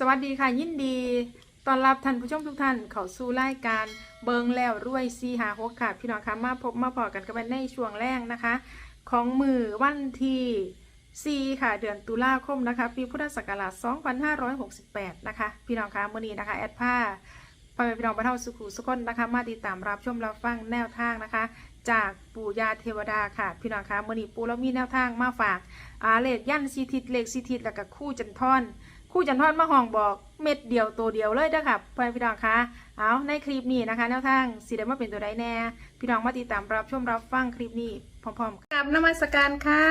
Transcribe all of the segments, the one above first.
สวัสดีค่ะยินดีต้อนรับท่านผู้ชมทุกท่านเข้าสู่รายการเบิงแล้วรวยซีหาหกค่ะ พี่น้องคะมาพบมาพอกันกันในช่วงแรกนะคะ ของมือวันที่ 4 ค่ะ เดือนตุลาคมนะคะ ปีพุทธศักราช 2568 นะคะ พี่น้องคะมื่อนี้นะคะ แอดผ้าไปพี่น้องบรรเทาสุขุสุขนนะคะ มาติดตามรับชมรับฟังแนวทางนะคะ จากปู่ยาเทวดาค่ะ พี่น้องคะมื่อนี้ปู่เรามีแนวทางมาฝากอาเลขยันสีทิศเลขสีทิศแล้วก็คู่จันทอน คู่จันทอนมาห้องบอกเม็ดเดียวตัวเดียวเลยเด้อค่ะไปพี่น้องคะเอาในคลิปนี้นะคะแนวทางสีได้มาเป็นตัวใดแน่ พี่น้องมาติดตามรับชมรับฟังคลิปนี้พร้อมๆกับนมัสการค่ะ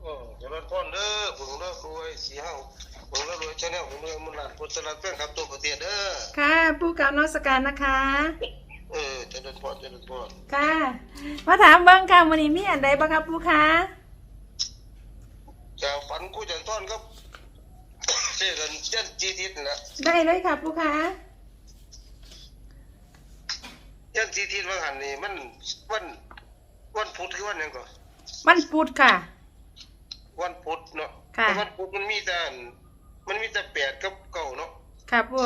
โอ้เจริญพรเด้อผมเลิกรวยสีห้าผมเลิกรวยชาแนลผมเลิกมันหลานพุทธลักษณ์เพื่อนครับตัวประเทศเด้อค่ะผู้กล่าวนมัสการนะคะ เออเจริญพรเจริญพรค่ะมาถามเบิ้งค่ะวันนี้มีอันใดบ้างครับผู้คะจะฝันกู้จันทอนครับเชื่อกันเช่นจีทิศนี่แหละได้เลยค่ะผู้คะเช่นจีทิศว่าหันนี่มันวันวันพุธคือวันหยังก่อนวันพุธค่ะ วันพุธเนาะค่ะ แต่วันพุธมันมีแต่อันมันมีแต่แปดกับเก้าเนาะค่ะผู้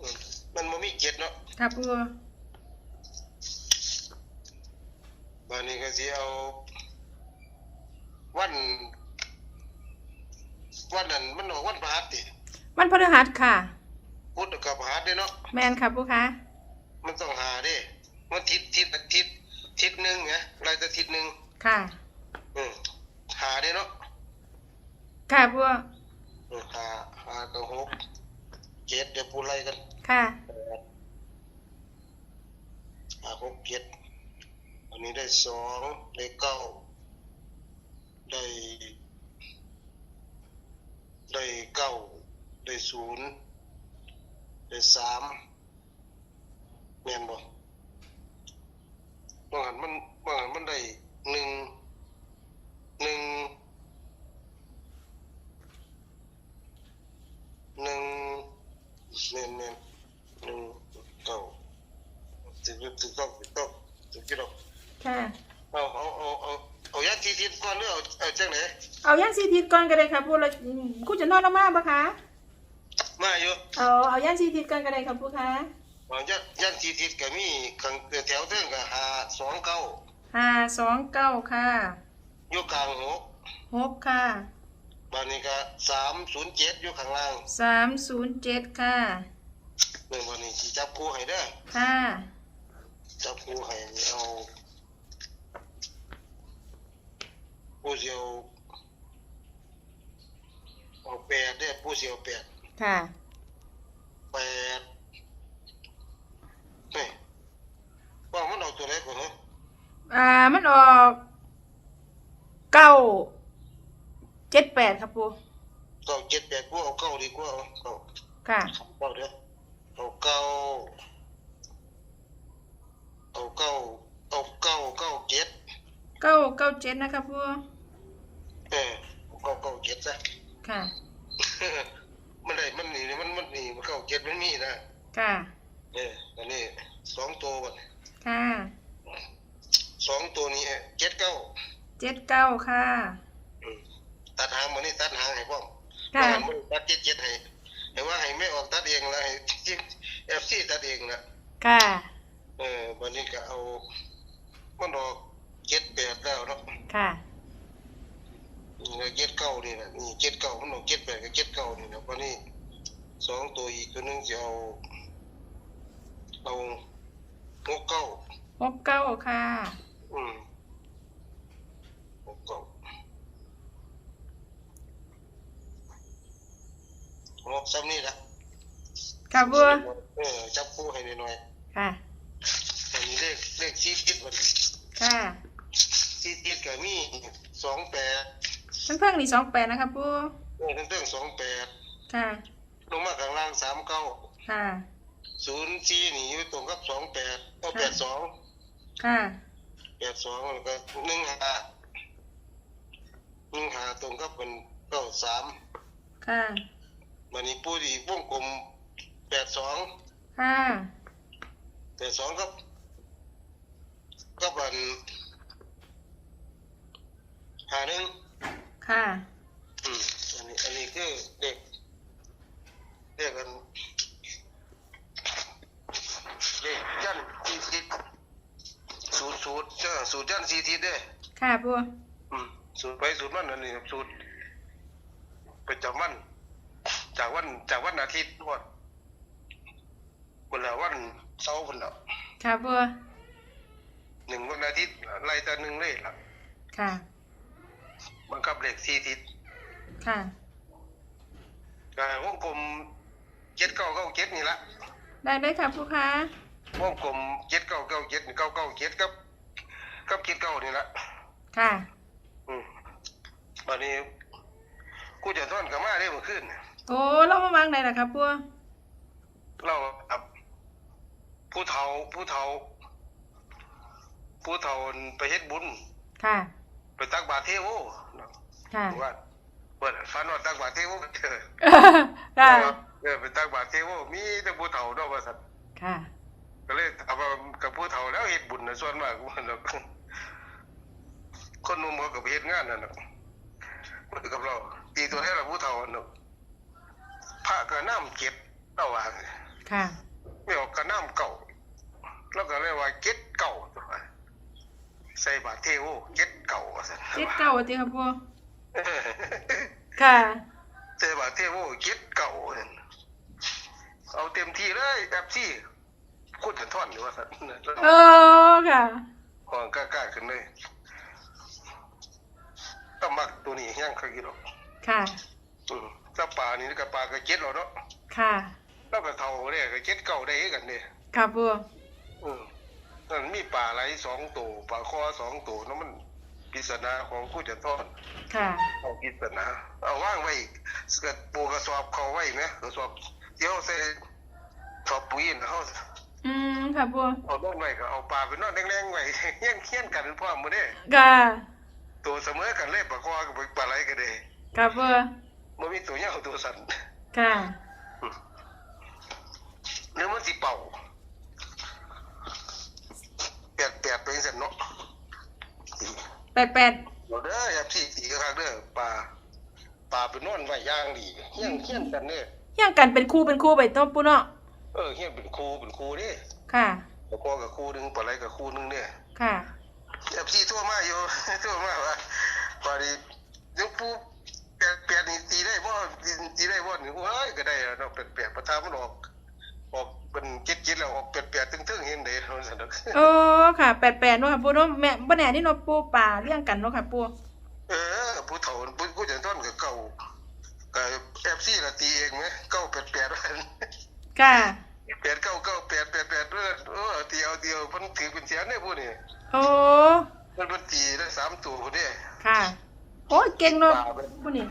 อืมมันบ่มีเจ็ดเนาะค่ะผู้บานนี้ก็สิเอา วัน วันนั้นมันออกวันพฤหัสติวันพฤหัสค่ะ พุธกับพฤหัสเด้เนาะแมนค่ะผู้คะมันต้องหาเด้มันทิศทิศอาทิศทิศหนึ่งไงรายจะทิศหนึ่งค่ะ อืมหาเด้เนาะค่ะผู้อืมหาหากับหกเจ็ดเดี๋ยวปูไล่กัน ค่ะแปดหาหกเจ็ดอันนี้ได้สองได้เก้าได้ได้ เก้าได้ศูนย์ได้สามแม่นบ่บางหันมันบางหันมันได้หนึ่งหนึ่งหนึ่งแม่นแม่นหนึ่งเก้าถึงถึงต้องถึงต้องถึงกี่ดอกค่ะเอาเอาเอาเอา เอายัดทีทีก่อนหรือเอาเอาจังไหนเอาย่างซีทิศก่อนก็ได้ค่ะผู้เราคู่จันทอนเอามาปะคะมาอยู่เอาเอาย่างซีทิศก่อนก็ได้ค่ะผู้คะเอายัดยัดทีทีก็มีข้างแถวเทิงก็หาสองเก้าห้าสองเก้าค่ะอยู่กลางหกหกค่ะบ้านนี้ก็สามศูนย์เจ็ดอยู่ข้างล่างสามศูนย์เจ็ดค่ะหนึ่งวันนี้สิจับคู่ให้ได้อค่ะจับคู่ให้เอา ผู้เสียวเอาแปดได้อผู้เสียวแปดค่ะ แปดนี่ว่ามันเอาตัวไหนก่อนฮะอ่า มันออกเก้าเจ็ดแปดครับปูเก้าเจ็ดแปดกูเอาเก้าดีกว่าเอาเก้าค่ะ เก้าเด้อเอาเก้าเอาเก้าเอาเก้าเก้าเจ็ด เก้าเก้าเจ็ดนะครับปูเออเอาเก้าเก้าเจ็ดซะค่ะ มันได้มันนี่มันมันนี่มันเก้าเจ็ดมันมีนะค่ะเอออันนี้สองตัวก่อนค่ะสองตัวนี้เจ็ดเก้าเจ็ดเก้าค่ะอืมตัดหางมันนี่ตัดหางให้พ่อมค่ะว่ามันตัดเจ็ดเจ็ดให้ให้ว่าให้ไม่ออกตัดเองนะให้เอฟซีตัดเองนะค่ะเออวันนี้ก็เอามันออก เจ็ดแปดแล้วเนาะค่ะนี่เจ็ดเก้านี่นะนี่เจ็ดเก้ามันออกเจ็ดแปดกับเจ็ดเก้านี่นะวันนี้สองตัวอีกตัวหนึงจะเอาเอาหกเก้าหกเก้าค่ะ อืมหกเก้าหกซ้ำนี่ละค่ะปูเออจับคู่ให้หน่อยค่ะๆอันนี้เลขเลขสี่ทิศมันค่ะ สี่ทิศก็มีสองแปดทั้งเพิ่งนี่สองแปดนะครับปูเออทั้งเรื่องสองแปดค่ะ ลงมาข้างล่างสามเก้าค่ะ ศูนย์สี่นี่อยู่ตรงกับสองแปดก็แปดสองค่ะ แปดสองแล้วก็หนึ่งห้าหนึ่งห้าตรงกับเป็นเก้าสามค่ะวันนี้ปูดีวงกลมแปดสองค่ะแปดสองกับกับอัน ห้าหนึ่งค่ะอืมอันนี้ อันนี้คือเด็กเรียกกันเด็กยันซีทิศสูตรสูตรเจ้าสูตรยันซีทิศเด้ค่ะปูอืมสูตรไปสูตรมันอันนี้สูตรประจำวัน จากวันจากวันอาทิตย์วันวันละวันเสาร์วันละค่ะปูหนึ่งวันอาทิตย์ไล่แต่หนึ่งเลยล่ะค่ะ บังคับเลขสี่ทิศค่ะ ก็วงกลมเจ็ดเก้าเก้าเจ็ดนี่ละได้เลยค่ะปูคะวงกลมเจ็ดเก้าเก้าเจ็ดเก้าเก้าเจ็ดกับกับเจ็ดเก้านี่ละค่ะ อืมวันนี้กูจะท่อนกับมาได้เมื่อคืนโอ้เรามาวางไหนล่ะครับปูเรากับผู้เฒ่าผู้เฒ่าผู้เฒ่าไปเฮ็ดบุญ ค่ะ ไปตักบาตรเทโวค่ะว่าเปิดฟันว่าตักบาตรเทโวเจอค่ะเออไปตักบาตรเทโวมีแต่ผู้เฒ่าเนาะว่าซั่นค่ะ ก็เลยเอามากับผู้เฒ่าแล้วเฮ็ดบุญนะส่วนมากว่าเนาะคนหนุ่มเขาก็ไปเฮ็ดงานนั่นน่ะมันกับเราตีตัวให้เราผู้เฒ่าเนาะพระก็น้ำเก็บเอาว่าค่ะไม่ออกก็น้ำเก่าแล้วก็เลยว่าเก็ดเก่าตัว ใส่บาตรเทโวเก็ดเก่าว่าซั่นเจ็ดเก้าติครับปูเออค่ะใส่บาตรเทโวเก็ดเก่าว่าซั่นเอาเต็มที่เลยแบบที่พูดถึงท่อนอยู่ว่าซั่นเออค่ะก่อนกล้าๆขึ้นเลยต้องมักตัวนี้ยังเคยกินหรอกค่ะอืมถ้าปลานี่ก็ปลาก็เจ็ดแล้วเนาะค่ะแล้วก็เท่าเนี่ยก็เจ็ดเก่าได้กันเนี่ยค่ะปูอืม นั่นมีปลาไหลสองตัวปลาคอสองตัวนั่นมันปริศนาของผู้จัดทอดค่ะ เอาปริศนาเอาว่างไว้กระปูกระสอบเขาไว้ไหมกระสอบเดี๋ยวใส่สอบปุ๋ยนะเขาอืมค่ะปูเอานอนไว้ก็เอาปลาไปนอนแรงๆไว้เฮี้ยงเฮี้ยนกันพร้อมมื้อเด้ค่ะตัวเสมอกันเลยปลาคอกับปลาไหลก็ได้ค่ะปูมันมีตัวเหี่ยวตัวสั่นค่ะหรือมันสิเป่าแปดแปดเป็นสันเนาะแปดแปดเราเด้ออย่าพี่ตีข้างเด้อปลาปลาไปนอนไว้ย่างดีเฮี้ยงเฮี้ยงกันเนี่ยเฮี้ยงกันเป็นคู่เป็นคู่ไปต้มปูเนาะเออเฮี้ยงเป็นครูเป็นครูนี่ค่ะปลาคอกับครูหนึงปลาไหลกับครูหนึงเนี่ยค่ะอย่าพี่ทั่วมาอยู่ทั่วมาว่าพอดีเดี๋ยวปูแปดแปดนี่ตีได้บ่ตีได้บ่นี่โอ้ยก็ได้แล้วเนาะแปดแปดประทามันออกออก เป็นเจ็ดเจ็ดแล้วออกแปดแปดตึ้งๆเห็นเด้เราสั่นเนาะโอ้ค่ะแปดแปดเนาะค่ะปูเนาะแม่บ่แน่นี่เนาะปูป่าเลี้ยงกันเนาะค่ะปูเออผู้เฒ่าผู้ผู้จัดต้นกับเก่ากับเอฟซีละตีเองไหมเก้าแปดแปดวันค่ะแปดเก้าเก้าแปดแปดแปดเออเออตีเอาเดียวมันถือเป็นเสียงเนี่ยพูดนี่โอ้มันเป็นตีได้สามตัวคนนี้ค่ะโอ้ยเก่งเนาะปูนี่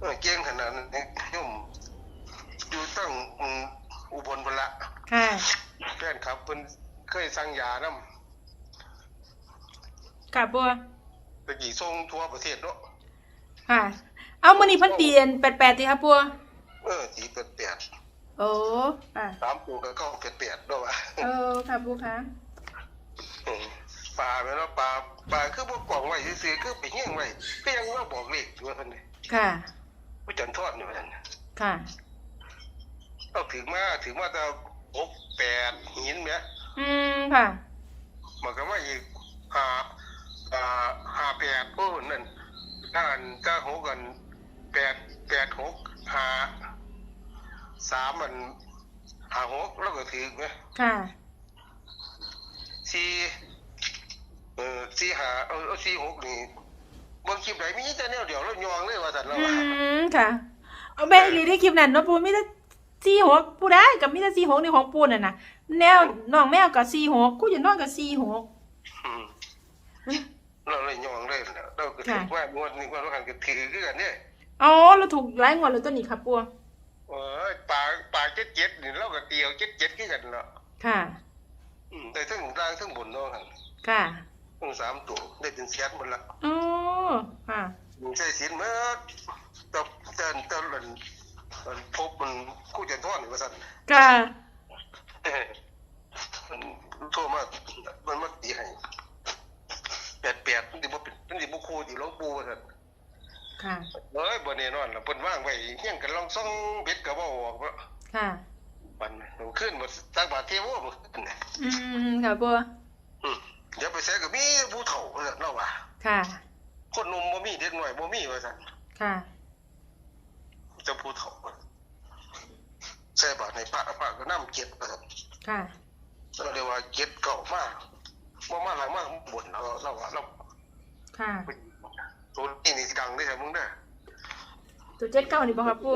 เออเก่งขนาดนั้นยุ่มอยู่ตั้ง อืมอุบลพนละค่ะแฟนครับเพิ่นเคยสั่งยานํค่ะปูตะกี้ส่งทั่วประเทศเนาะค่ะ เอามื้อนี้เพิ่นเตียนแปดแปดติครับปูเออตีแปดแปดโอ้ค่ะสามตัวก็เก้าแปดแปดด้วยว่ะเออค่ะปูคะอืมปลาแม่นว่าปลาปลาคือบ่กล่องไว้ซื่อๆคือไปเฮี้ยงไว้ก็ยังว่าบอกเลขอยู่ว่าซั่นนี่ค่ะผู้จันทอดนี่ว่าซั่นค่ะ เอาถึงมาถึงมาแต่หกแปดหินแหมอืมค่ะมันก็มาอีกห้าอ่าห้าแปดโอ้นั่นด้านก้าหกกันแปดแปดหกห้าสามมันห้าหกแล้วก็ถึงไหมค่ะสี่เออสี่ห้าเออเอาสี่หกนี่บางคลิปไหนมีแต่แนวเดียวแล้วยองเลยว่าสันแล้วอืว่ามค่ะเอาแม่อีหลีได้คลิปนั้นเนาะปูมีแต่ สี่หกปูได้กับมีแต่สี่หกในของปูน่ะนะแนวน้องแมวกับสี่หกกูจะนอนกับสี่หกอืมเราเลยยองเลยนะเราก็ถือว่างวดนี้งวดว่ากันก็ถือคือกันเนี่ยอ๋อเราถูกไล่งวดเลยตัวนี้ค่ะปูเออปลาปลาเจ็ดเจ็ดนี่เราก็เตียวเจ็ดเจ็ดคือกันเนาะค่ะอืมแต่ทั้งล่างทั้งบนเนาะกันค่ะทั้งสามตัวได้ถึงเสียนหมดละอ๋อค่ะมีใช้สินเมื่อตบเตินเตินหล่นหล่นพบมันกู้จันทอนนี่ว่าสั่น ค่ะ เอ้ยมันโทรมามันมาตีให้แปดแปดมันสิบ่เป็นมันสิบ่คู่ที่หลวงปู่ว่าสั่นค่ะ เอ้ยบ่แน่นอนล่ะเพิ่นวางไว้เฮียงกันลองซ่องเบ็ดก็บ่ออกเนาะค่ะมันมันขึ้นหมดตักบาทเทโวบ่ขึ้นน่ะอืมค่ะปูอืมเดี๋ยวไปแซก็มีผู้เฒ่าเนาะว่าค่ะ คนหนุ่มบ่มีเด็กน้อยบ่มีว่าซั่นค่ะจะผู้เฒ่าใส่บาทในพระพระก็นำเก็บว่าซั่นค่ะเราเรียกว่าเก็บเก่ามากบ่มาหลังมากบ่นเราเราเราค่ะตัวนี้นี่ดังได้ใช่มึงเด้อตัวเจ็ดเก้านี่บ่ครับปู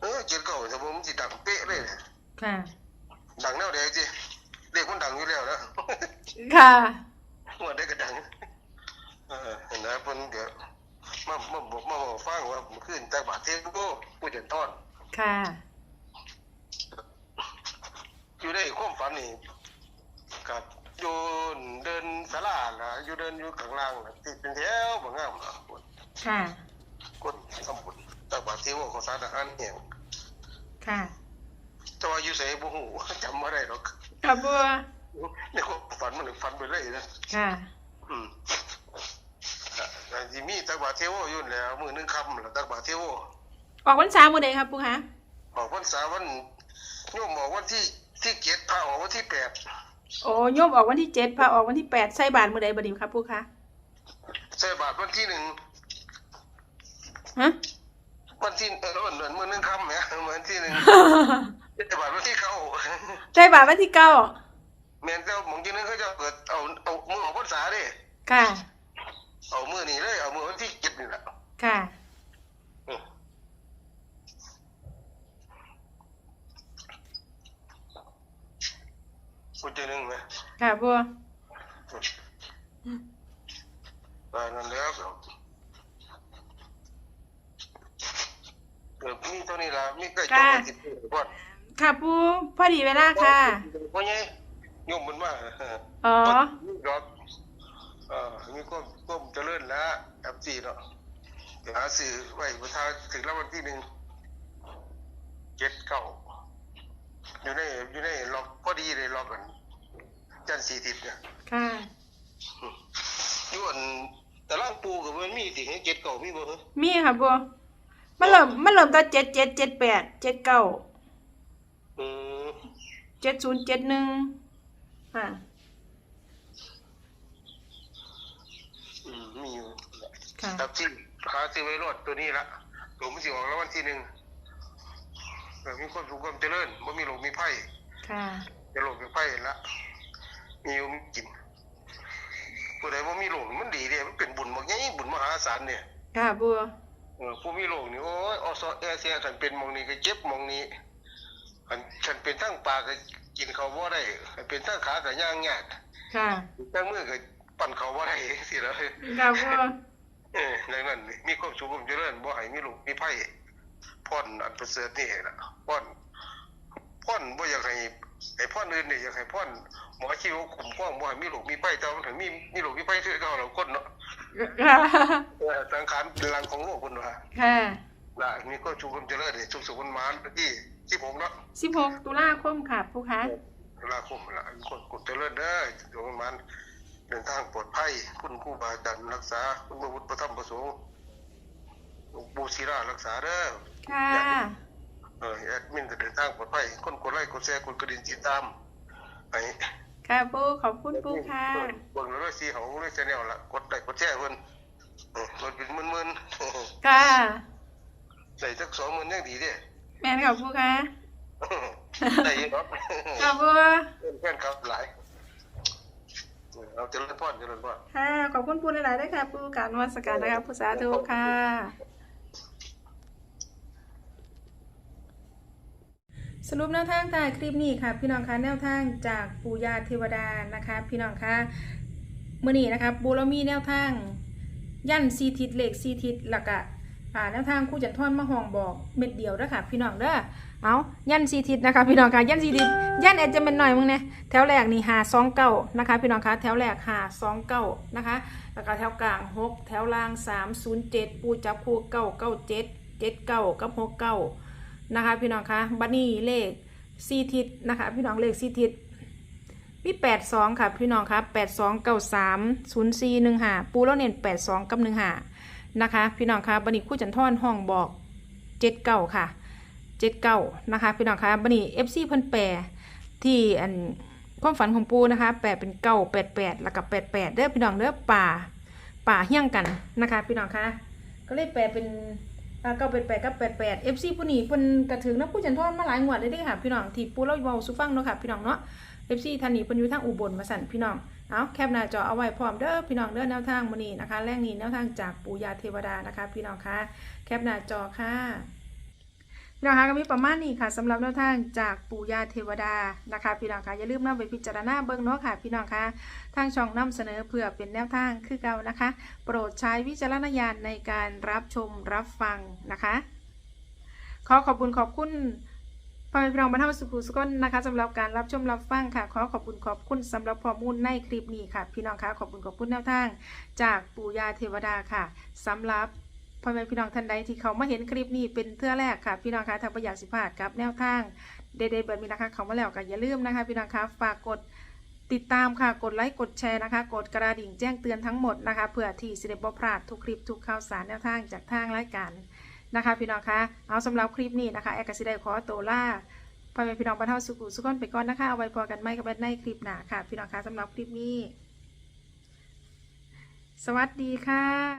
เออเก็บเก่าแต่ผมสิดังเป๊ะเลยนะค่ะ ดังแนวใดจิเด็กมันดังอยู่แล้วนะค่ะเมื่อได้ก็ดังเออเห็นนะเพิ่นเดี๋ยวมามาบอกมาบอกฟังว่ามันขึ้นจากบาทเทโก้ผู้เดินทอนค่ะ อยู่ในความฝันนี่กับอยู่เดินศาลาล่ะอยู่เดินอยู่ข้างล่างน่ะติดเป็นแถวบ่งามล่ะค่ะ คนสมบุญจากบาทเทโก้ของสารทหารแห่งค่ะ แต่ว่าอยู่ไสบ่ฮู้จำบ่ได้หรอกค่ะปูในความฝันมันฝันไปเลยนะค่ะ อืมแต่ที่มีตักบาทเทโวอยู่นั่นแหล้วมือหนึงคำแล้วตักบาทเทโว ออกวันเสาร์มื้อใดครับปูคะ ออกพรรษาวันโยมบอกวันที่ ที่เจ็ดพระออกวันที่แปดโอ้โยมออกวันที่เจ็ดพาออกวันที่แปดใส่บาทมื้อใดบ่ดีครับปูคะใส่บาทวันที่หนึ่งฮะวันที่เออวันเดือนมือหนึงคำเนี่ยวันที่หนึ่งใส่บาทวันที่เขาใส่บาทวันที่เก้าแม่นเจ้าบางทีนึงเขาจะเกิดเอาเอามือออกพรรษาเด้ค่ะ เอามือนี่เลยเอามือวันที่เจ็ดนี่แหละค่ะ อืม วันที่หนึ่งไหมค่ะปูตายนั่นแล้วก็เกิดมีเท่านี้ละมีใกล้จบวันที่ปีก่อนค่ะปูพอดีเวลาค่ะเพราะไงโยมมันว่าอ๋อมีดอกเอ่อมีความความเจริญแล้วแอปซีเนาะเดี๋ยวหาซื้อไว้ประทาถึงแล้ววันที่หนึ่งเจ็ดเก้าอยู่ในอยู่ในล็อกพอดีเลยล็อกกันจั นทร์สี่ทิศเนี่ยค่ะอยู่อันแต่ล่างปูกับมันมีสิให้เจ็ดเก้ามีบ่เหรอมีค่ะปูมันเริ่มมันเริ่มตั้งเจ็ดเจ็ดเจ็ดแปดเจ็ดเก้าอืมเจ็ดศูนย์เจ็ดหนึ่งค่ะอืมมีอยู่ค่ะตับที่หาซื้อไว้รอดตัวนี้ละตัวมันสิออกแล้ววันที่หนึ่งแบบมีความสุขความเจริญบ่มีโรคมีภัยค่ะจะโรคมีภัยละ มีอยู่มีกินผู้ใดบ่ามีโรคมันดีเด้มันเป็นบุญบักใหญ่บุญมหาศาลเนี่ยค่ะปูเออผู้มีโรคนี่โอ้ยออซอแอเซียฉันเป็นมองนี้ก็เจ็บมองนี้อันฉันเป็นทั้งปากก็กินข้าวบ่ได้ฉันเป็นทั้งขาก็ย่างยากค่ะทั้งมือก็ปั่นข้าวบ่ได้สิแล่ะค่ะปูเออดังนั้น มีความสุขความเจริญบ่ให้มีลูกมีไผพ่อนอันประเสริฐนี่แหละพ่อน พ่อนบ่อยากให้ไอ้พ่อนอื่นนี่อยากให้พ่อนหมอชีวคุ้มครองบ่ให้มีลูกมีไผแต่ว่ามันถึงมีมีลูกมีไผคือเก่าแล้วคนเนาะค่ะเออสังขารเป็นรังของโลกพุ่นว่าค่ะล่ะมีความสุขความเจริญนี่สุขสุขมันมานที่16เนาะสิบหกตุลาคมค่ะปูคะตุลาคมล่ะมีคนกุศลเจริญเด้อสุขมันมานเดินทางปลอดภัยคุณครูบาอาจารย์รักษาคุณพระพุทธพระธรรมพระสงฆ์หลวงปู่ศิลารักษาเด้อค่ะ เออแอดมินจะเดินทางปลอดภัยคนกดไลค์กดแชร์กดกระดิ่งติดตามไอ้ค่ะปูขอบคุณปูค่ะเบิ่งแล้วสีของเลยแนลละกดไลค์กดแชร์เพิ่นเออมันเป็นหมื่นค่ะๆใส่สักสองหมื่นยังดีเด้แม่นค่ะปูค่ะได้เยอะครับค่ะปูเพื่อนครับหลายเออเอาเจริญพรเจริญพรค่ะขอบคุณปูหลายๆด้วยค่ะปูการนวัสการนะคะปูสาธุค่ะ สรุปแนวทางถ่ายคลิปนี้ค่ะ พี่น้องคะแนวทางจากปู่ย่าเทวดานะคะ พี่น้องคะเมื่อนี้นะคะบูเรามีแนวทาง ยันซีทิศเหล็กซีทิศหลักอะอ่าแนวทางคู่จัดท่อนมะฮองบอกเม็ดเดียวเด้อค่ะพี่น้องเด้อเอายันซีทิศนะคะพี่น้องคะยันซีทิศยันแอดจะเป็นหน่อยมึงเนี่ยแถวแรกนี่หาสองเก้านะคะ พี่น้องคะแถวแรกหาสองเก้านะคะแล้วก็แถวกลางหกแถวล่างสามศูนย์เจ็ดปูจับคู่เก้าเก้าเจ็ดเจ็ดเก้ากับหกเก้า นะคะ พี่น้องคะบัดนี้เลขซีทิศนะคะ พี่น้องเลขซีทิศมีแปดสองค่ะ พี่น้องคะแปดสองเก้าสามศูนย์สี่หนึ่งห้าปูแล้วเน้นแปดสองกับหนึ่งห้านะคะ พี่น้องคะบันนี้คู่จันทอนห้องบอกเจ็ดเก้าค่ะเจ็ดเก้านะคะ พี่น้องคะบันนี้เอฟซีเพิ่นแปรที่อันความฝันของปูนะคะแปลเป็นเก้าแปดแปดแล้วกับแปดแปดเด้อพี่น้องเด้อป่าป่าเฮี้ยงกันนะคะ พี่น้องคะก็เลยแปลเป็น เก้าแปดแปดกับแปดแปดเอฟซีผู้นี้เพิ่นกระถึงนะผู้จันทอนมาหลายงวดเลยได้ค่ะพี่น้องที่ปูเล่าเบาสุฟังเนาะค่ะพี่น้องเนาะเอฟซีท่านนี้เพิ่นอยู่ทางอุบลมาสั่นพี่น้องเอาแคปหน้าจอเอาไว้พร้อมเด้อพี่น้องเด้อแนวทางมณีนะคะ แรงนี้แนวทางจากปูยาเทวดานะคะ พี่น้องคะแคปหน้าจอค่ะ พี่น้องคะก็มีประมาณนี้ค่ะสำหรับแนวทางจากปู่ยาเทวดานะคะพี่น้องคะอย่าลืมนำไปพิจารณาเบิ่งเนาะค่ะ พี่น้องคะทางช่องนำเสนอเพื่อเป็นแนวทางคือเก่านะคะ โปรดใช้วิจารณญาณในการรับชมรับฟังนะคะ ขอขอบคุณขอบคุณพ่อแม่พี่น้องบรรเทาสุขุสุขนนะคะสำหรับการรับชมรับฟังค่ะ ขอขอบคุณขอบคุณสำหรับข้อมูลในคลิปนี้ค่ะ พี่น้องคะขอบคุณขอบคุณแนวทาง จากปู่ย่าเทวดาค่ะสำหรับ พ่อแม่พี่น้องท่านใดที่เขามาเห็นคลิปนี้เป็นเทื่อแรกค่ะ พี่น้องคะทางประหยัดสิพลาดกับแนวทางเด็ดๆแบบนี้นะคะเขามาแล้วก็อย่าลืมนะคะ พี่น้องคะฝากกดติดตามค่ะกดไลค์กดแชร์นะคะ กดกระดิ่งแจ้งเตือนทั้งหมดนะคะเพื่อที่สิเดบพลาดทุกคลิปทุกข่าวสารแนวทางจากทางรายการนะคะ พี่น้องคะเอาสำหรับคลิปนี้นะคะแอกกสิได้ขอตัวล่าพ่อแม่พี่น้องบรรเทาสุขุสุขนไปก่อนนะคะเอาไว้พอกันไม่กับในคลิปหน้าค่ะ พี่น้องคะสำหรับคลิปนี้ สวัสดีค่ะ